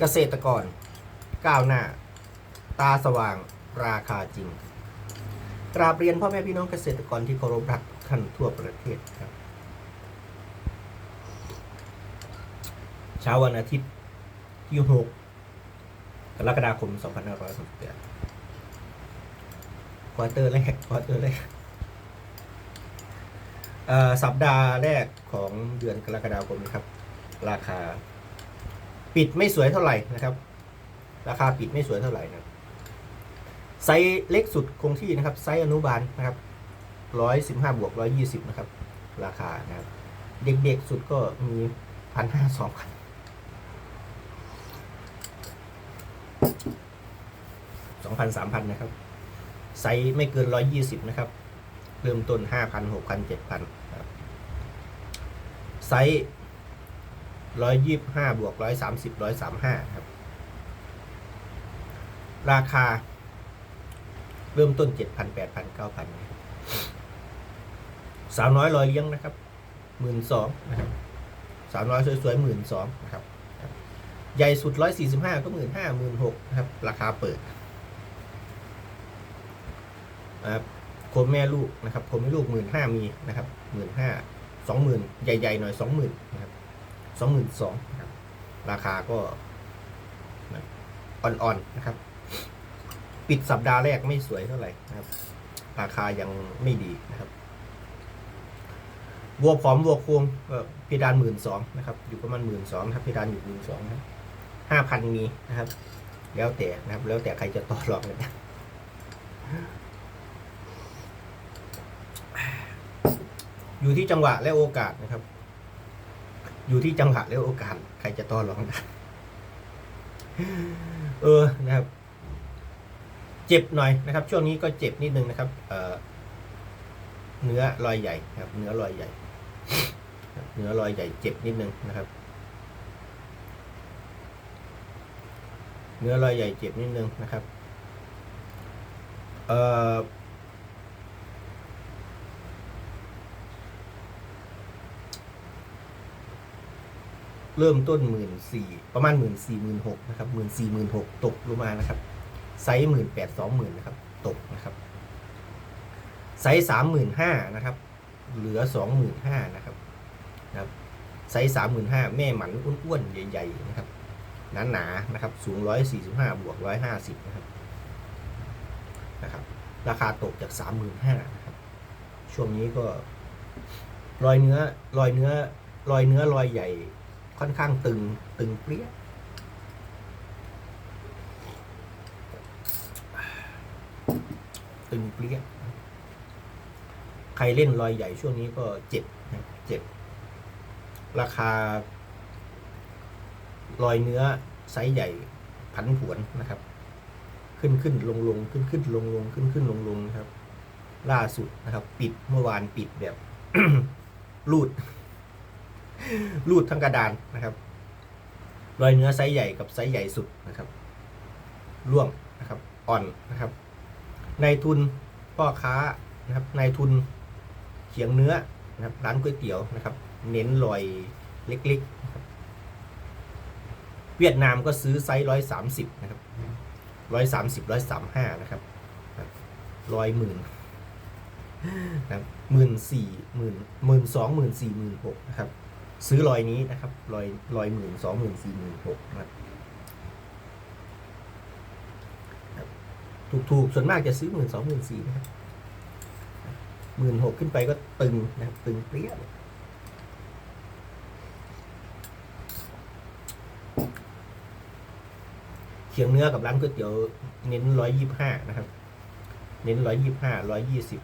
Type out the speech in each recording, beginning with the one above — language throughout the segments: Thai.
เกษตรกร ก้าวหน้า ตาสว่างราคาจริง กราบเรียนพ่อแม่พี่น้องเกษตรกรที่เคารพรักท่านทั่วประเทศครับ เช้าวันอาทิตย์ที่ 6 กรกฎาคม 2568ควอเตอร์แรกควอเตอร์แรกสัปดาห์แรกของเดือนกรกฎาคมนะครับ ราคา ปิดไม่สวยเท่าไหร่นะครับ ราคาปิดไม่สวยเท่าไหร่นะไซส์เล็กสุดคงที่นะครับ ไซส์อนุบาลนะครับร้อยสิบห้าบวกร้อยยี่สิบนะครับ ราคานะครับ เด็กๆสุดก็มีพันห้าสองพันสองพันสามพันนะครับ ไซส์ไม่เกินร้อยยี่สิบนะครับ เริ่มต้นห้าพันหกพันเจ็ดพันครับไซส์ ร้อยยี่ห้าบวกร้อยสามสิบร้อยสามห้าครับ ราคา เริ่มต้นเจ็ดพันแปดพันเก้าพันสาวน้อยรอยเลี้ยงนะครับหมื่นสองนะครับสาวน้อยสวยๆหมื่นสองนะครับ ใหญ่สุดร้อยสี่สิบห้าก็หมื่นห้าหมื่นหกนะครับ ราคาเปิดนะครับโคมแม่ลูกนะครับโคมแม่ลูกหมื่นห้ามีนะครับหมื่นห้าสองหมื่นใหญ่ๆหน่อยสองหมื่นนะครับ สองหมื่นสองนะครับราคาก็อ่อนๆนะครับ ปิดสัปดาห์แรกไม่สวยเท่าไหร่นะครับ ราคายังไม่ดีนะครับวัวผอมวัวโคมก็เพดานหมื่นสองนะครับ อยู่ประมาณหมื่นสองครับเพดานอยู่หมื่นสองครับห้าพันมีนะครับ แล้วแต่นะครับ แล้วแต่ใครจะต่อรองกันนะอยู่ที่จังหวะและโอกาสนะครับ อยู่ที่จังหวะและโอกาส ใครจะต่อรองได้เออนะครับ เจ็บหน่อยนะครับ ช่วงนี้ก็เจ็บนิดนึงนะครับเอ่อเนื้อรอยใหญ่ครับ เนื้อรอยใหญ่เนื้อรอยใหญ่เจ็บนิดนึงนะครับ เนื้อรอยใหญ่เจ็บนิดนึงนะครับ เอ่อ เริ่มต้นหมื่นสี่ประมาณหมื่นสี่หมื่นหกนะครับหมื่นสี่หมื่นหกตกลงมานะครับ ไซส์หมื่นแปดสองหมื่นนะครับ ตกนะครับ ไซส์สามหมื่นห้านะครับ เหลือสองหมื่นห้านะครับนะครับไซส์สามหมื่นห้าแม่หมันอ้วนๆ ใหญ่ ๆ นะครับ หนาหนาๆนะครับ สูงร้อยสี่สิบห้าบวกร้อยห้าสิบนะครับนะครับ ราคาตกจากสามหมื่นห้านะครับ ช่วงนี้ก็ รอยเนื้อรอยเนื้อรอยเนื้อรอยใหญ่ ค่อนข้างตึงตึงเปรี้ยตึงเปรี้ยใครเล่นรอยใหญ่ช่วงนี้ก็เจ็บเจ็บ ราคา รอยเนื้อไซส์ใหญ่ผันผวนนะครับ ขึ้นขึ้นลงลงขึ้นขึ้นลงลงขึ้นขึ้นลงลงครับ ล่าสุดนะครับ ปิดเมื่อวานปิดแบบ รูด รูดทั้งกระดานนะครับ รอยเนื้อไซส์ใหญ่กับไซส์ใหญ่สุดนะครับร่วงนะครับ อ่อนนะครับนายทุนพ่อค้านะครับนายทุนเขียงเนื้อนะครับ ร้านก๋วยเตี๋ยวนะครับ เน้นรอยเล็กๆ เวียดนามก็ซื้อไซส์ร้อยสามสิบนะครับร้อยสามสิบร้อยสามห้านะครับร้อยหมื่นนะครับหมื่นสี่หมื่นหมื่นสองหมื่นสี่หมื่นหกนะครับ ซื้อรอยนี้นะครับรอยรอยหมื่นสองหมื่นสี่หมื่นหกนะครับถูกถูกๆ ส่วนมากจะซื้อหมื่นสองหมื่นสี่นะครับหมื่นหกขึ้นไปก็ตึงนะครับตึงเปรี้ยเลยเขียงเนื้อกับร้านก๋วยเตี๋ยวเน้นร้อยยี่ห้านะครับ เน้นร้อยยี่ห้าร้อยยี่สิบ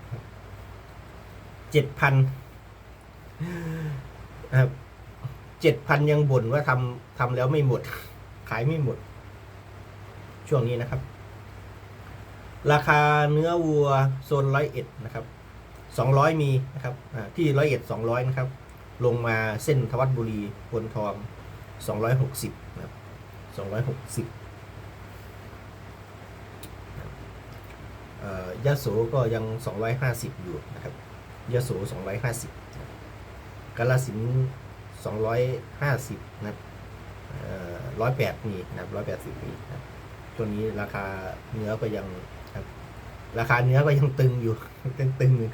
เจ็ดพันนะครับ เจ็ดพันยังบ่นว่าทำทำแล้วไม่หมด ขายไม่หมด ช่วงนี้นะครับ ราคาเนื้อวัวโซนร้อยเอ็ดนะครับสองร้อยมีนะครับที่ร้อยเอ็ดสองร้อยนะครับ ลงมาเส้นทวัดบุรีพลทองสองร้อยหกสิบนะครับสองร้อยหกสิบยะโสก็ยังสองร้อยห้าสิบอยู่นะครับยะโสสองร้อยห้าสิบกาลสิน สองร้อยห้าสิบนะครับเอ่อร้อยแปดมีนะครับร้อยแปดสิบมีนะครับช่วงนี้ราคาเนื้อก็ยังครับ ราคาเนื้อก็ยังตึงอยู่ยังตึงอยู่